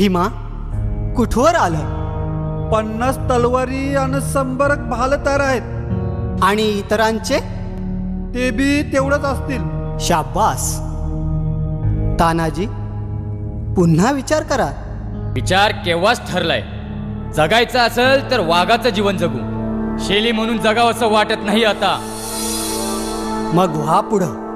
भीमा कुठवर आलं? पन्नास तलवारी आणि शंभर भाल तयार आहेत. आणि इतरांचे? ते बी तेवढंच असतील. शाब्बास तानाजी पुन्हा विचार करा. विचार केव्हाच ठरलाय. जगायचं असेल तर वाघाचं जीवन जगू. शेली म्हणून जगावं असं वाटत नाही आता. मग व्हा पुढं.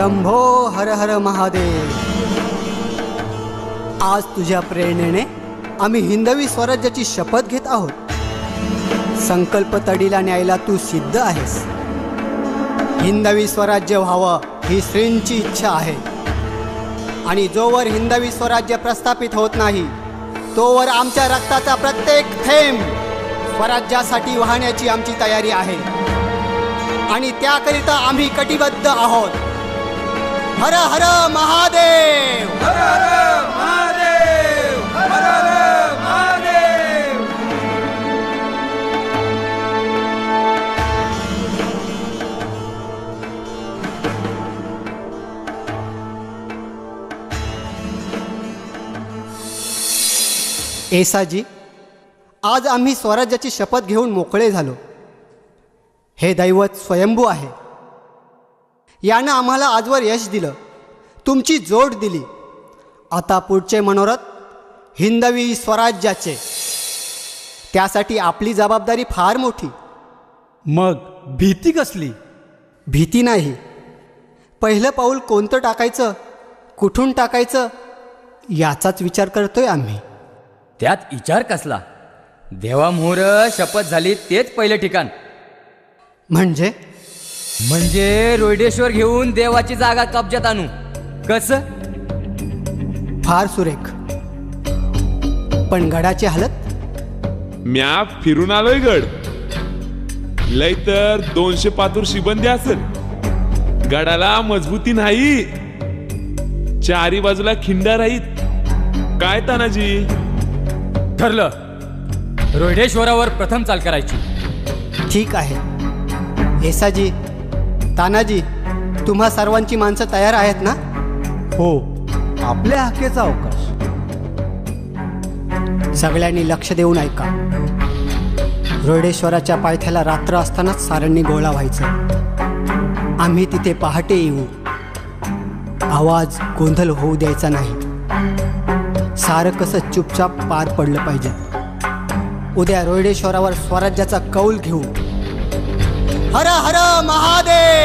शंभो हर हर महादेव। आज तुझ्या प्रेरणेने आम्ही हिंदवी स्वराज्याची शपथ घेत आहोत. संकल्प तडीला न्यायला तू सिद्ध आहेस. हिंदवी स्वराज्य व्हावं ही श्रींची इच्छा आहे. आणि जोवर हिंदवी स्वराज्य प्रस्थापित होत नाही तोवर आमच्या रक्ताचा प्रत्येक थेंब स्वराज्यासाठी वाहण्याची आमची तयारी आहे. आणि त्याकरिता आम्ही कटिबद्ध आहोत. हर हर महादेव। एसाजी आज आम्ही स्वराज्याची शपथ घेऊन मोकळे झालो. हे दैवत स्वयंभू आहे. यानं आम्हाला आजवर यश दिलं. तुमची जोड दिली. आता पुढचे मनोरथ हिंदवी स्वराज्याचे. त्यासाठी आपली जबाबदारी फार मोठी. मग भीती कसली? भीती नाही. पहिलं पाऊल कोणतं टाकायचं कुठून टाकायचं याचाच विचार करतोय आम्ही. त्यात विचार कसला? देवामोहर शपथ झाली तेच पहिलं ठिकाण. म्हणजे? म्हणजे रोयडेश्वर घेऊन देवाची जागा कब्जात आणू. कस? फार सुरेख. पण गडाची हालत? म्या फिरून आलोय गड. लय तर दोनशे पातूर शिबंदी असेल. गडाला मजबूती नाही. चारी बाजूला खिंडा राहीत. काय तानाजी? ठरलं. रोयडेश्वरावर प्रथम चाल करायची. ठीक आहे. येसाजी तानाजी तुम्हा सर्वांची माणसं तयार आहेत ना? हो आपल्या हाकेचा अवकाश. सगळ्यांनी लक्ष देऊन ऐका. रोडेश्वराच्या पायथ्याला रात्र असतानाच साऱ्यांनी गोळा व्हायचं. आम्ही तिथे पहाटे येऊ. आवाज गोंधळ होऊ द्यायचा नाही. सारं कसं चुपचाप पार पडलं पाहिजे. उद्या रोडेश्वरावर स्वराज्याचा कौल घेऊ. हर हर महादेव!